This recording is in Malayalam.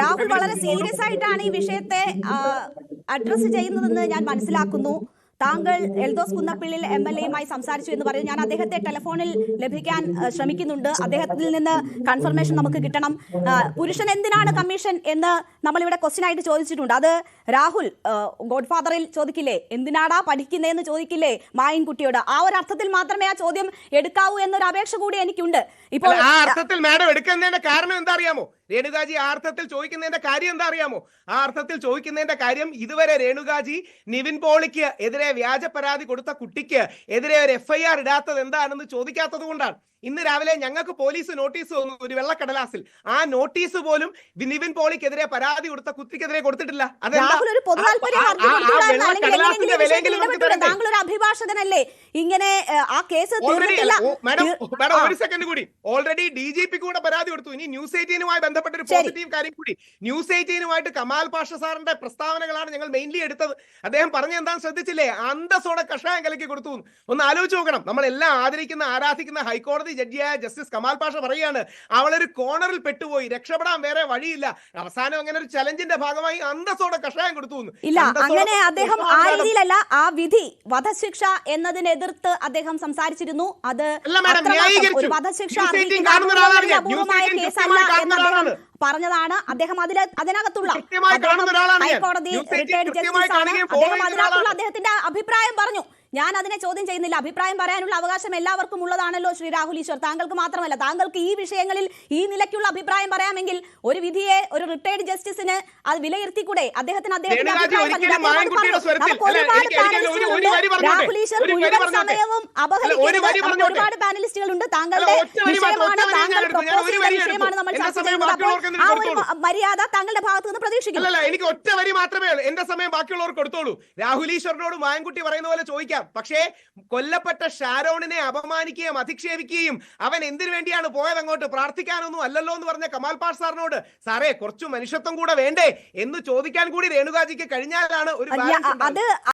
രാഹുൽ വളരെ സീരിയസ് ആയിട്ടാണ് ഈ വിഷയത്തെ അഡ്രസ് ചെയ്യുന്നതെന്ന് ഞാൻ മനസ്സിലാക്കുന്നു. താങ്കൾ എൽദോസ് കുന്നപ്പിള്ളിൽ എം എൽ എയുമായി സംസാരിച്ചു എന്ന് പറഞ്ഞു. ഞാൻ അദ്ദേഹത്തെ ടെലിഫോണിൽ ലഭിക്കാൻ ശ്രമിക്കുന്നുണ്ട്. അദ്ദേഹത്തിൽ നിന്ന് കൺഫർമേഷൻ നമുക്ക് കിട്ടണം. പുരുഷൻ എന്തിനാണ് കമ്മീഷൻ എന്ന് നമ്മൾ ഇവിടെ ക്വസ്റ്റ്യൻ ആയിട്ട് ചോദിച്ചിട്ടുണ്ട്. അത് രാഹുൽ ഗോഡ്ഫാദറിൽ ചോദിക്കില്ലേ? എന്തിനാടാ പഠിക്കുന്നതെന്ന് ചോദിക്കില്ലേ മായൻകുട്ടിയോട്? ആ ഒരു അർത്ഥത്തിൽ മാത്രമേ ആ ചോദ്യം എടുക്കാവൂ എന്നൊരു അപേക്ഷ കൂടി എനിക്കുണ്ട്. ഇപ്പോൾ ആ അർത്ഥത്തിൽ മാഡം എടുക്കുന്നതിന്റെ കാരണം എന്താ അറിയാമോ? രേണുകാജി ആ അർത്ഥത്തിൽ ചോദിക്കുന്നതിന്റെ കാര്യം എന്താ അറിയാമോ? ആ അർത്ഥത്തിൽ ചോദിക്കുന്നതിന്റെ കാര്യം ഇതുവരെ രേണുകാജി നിവിൻ പോളിക്ക് എതിരെ വ്യാജ പരാതി കൊടുത്ത കുട്ടിക്ക് എതിരെ ഒരു എഫ്ഐആർ ഇടാത്തത് എന്താണെന്ന് ചോദിക്കാത്തത് കൊണ്ടാണ്. ഇന്ന് രാവിലെ ഞങ്ങൾക്ക് പോലീസ് നോട്ടീസ് വന്നു ഒരു വെള്ളക്കടലാസിൽ. ആ നോട്ടീസ് പോലും നിവിൻ പോളിക്കെതിരെ പരാതി കൊടുത്ത കുത്തിക്കെതിരെ കൊടുത്തിട്ടില്ല. അഭിഭാഷകനല്ലേ? ഇങ്ങനെ ആ കേസ് ഒരു സെക്കൻഡ് കൂടി. ഓൾറെഡി ഡി ജി പി കൂടെ പരാതി കൊടുത്തു. ഇനി ന്യൂസ് എയ്റ്റീനുമായി ബന്ധപ്പെട്ട ഒരു പോസിറ്റീവ് കാര്യം കൂടി. ന്യൂസ് എയ്റ്റീനുമായിട്ട് കമാൽ പാഷ സാറിന്റെ പ്രസ്താവനകളാണ് ഞങ്ങൾ മെയിൻലി എടുത്തത്. അദ്ദേഹം പറഞ്ഞ എന്താ ശ്രദ്ധിച്ചില്ലേ? അന്തസ്സോടെ കഷായം കലക്കി കൊടുത്തു ഒന്ന് ആലോചിച്ച് നോക്കണം. നമ്മളെല്ലാം ആദരിക്കുന്ന ആരാധിക്കുന്ന ഹൈക്കോടതി ജഡ്ജിയായ ജസ്റ്റിസ് കമാൽ പാഷ പറയാണ് അവളൊരു കോണറിൽ പെട്ടുപോയി. രക്ഷപ്പെടാൻ വേറെ വഴിയില്ല. അവസാനം അങ്ങനെ ഒരു ചലഞ്ചിന്റെ ഭാഗമായി അന്തസ്സോടെ കഷായം കൊടുത്തു ഇല്ല അങ്ങനെ അദ്ദേഹം ആ രീതിയിലല്ല ആ വിധി വധശിക്ഷ എന്നതിനെതിർത്ത് അദ്ദേഹം സംസാരിച്ചിരുന്നു അത്. ഒരു വധശിക്ഷ എയ്റ്റീൻ കേസല്ല എന്ന് അദ്ദേഹം. പറഞ്ഞതാണ്. അദ്ദേഹം അതിൽ അതിനകത്തുള്ള. ഹൈക്കോടതി റിട്ടയർഡ് ജസ്റ്റിസ് ആണ്. അദ്ദേഹം അതിനകത്തുള്ള അദ്ദേഹത്തിന്റെ അഭിപ്രായം പറഞ്ഞു. ഞാൻ അതിനെ ചോദ്യം ചെയ്യുന്നില്ല. അഭിപ്രായം പറയാനുള്ള അവകാശം എല്ലാവർക്കും ഉള്ളതാണല്ലോ ശ്രീ രാഹുൽ ഈശ്വർ. താങ്കൾക്ക് മാത്രമല്ല താങ്കൾക്ക് ഈ വിഷയങ്ങളിൽ ഈ നിലയ്ക്കുള്ള അഭിപ്രായം പറയാമെങ്കിൽ ഒരു വിധിയെ ഒരു റിട്ടയർഡ് ജസ്റ്റിസിന് അത് വിലയിരുത്തിക്കൂടെ? അദ്ദേഹത്തിന് അദ്ദേഹത്തിന്റെ അഭിപ്രായം. രാഹുൽ ഈശ്വർ മുഴുവൻ. സമയവും അപഹരിക്കുന്നത്. ഒരുപാട് പാനലിസ്റ്റുകളുണ്ട് താങ്കളുടെ വിഷയമാണ് താങ്കൾ. ഒരു ചെയ്ത വിഷയമാണ് നമ്മൾ ചർച്ച ചെയ്യുന്നത്. അപ്പോൾ ആ ഒരു മര്യാദ താങ്കളുടെ ഭാഗത്ത് നിന്ന് പ്രതീക്ഷിക്കുന്നു. അല്ല എനിക്ക് ഒറ്റ വരി മാത്രമേ ഉള്ളൂ. എന്റെ സമയം ബാക്കിയുള്ളവർക്ക് കൊടുത്തോളൂ. രാഹുൽ ഈശ്വറിനോട് മായൻകുട്ടി പറയുന്ന പോലെ ചോദിക്കാം. പക്ഷേ കൊല്ലപ്പെട്ട ഷാരോണിനെ അപമാനിക്കുകയും അധിക്ഷേപിക്കുകയും അവൻ എന്തിനു വേണ്ടിയാണ് പോയത് അങ്ങോട്ട് പ്രാർത്ഥിക്കാനൊന്നും അല്ലല്ലോ എന്ന് പറഞ്ഞ കമാൽ പാഷ് സാറിനോട് സാറേ കുറച്ചു മനുഷ്യത്വം കൂടെ വേണ്ടേ? എന്ന് ചോദിക്കാൻ കൂടി രേണുകാജിക്ക് കഴിഞ്ഞാലാണ് ഒരു അത്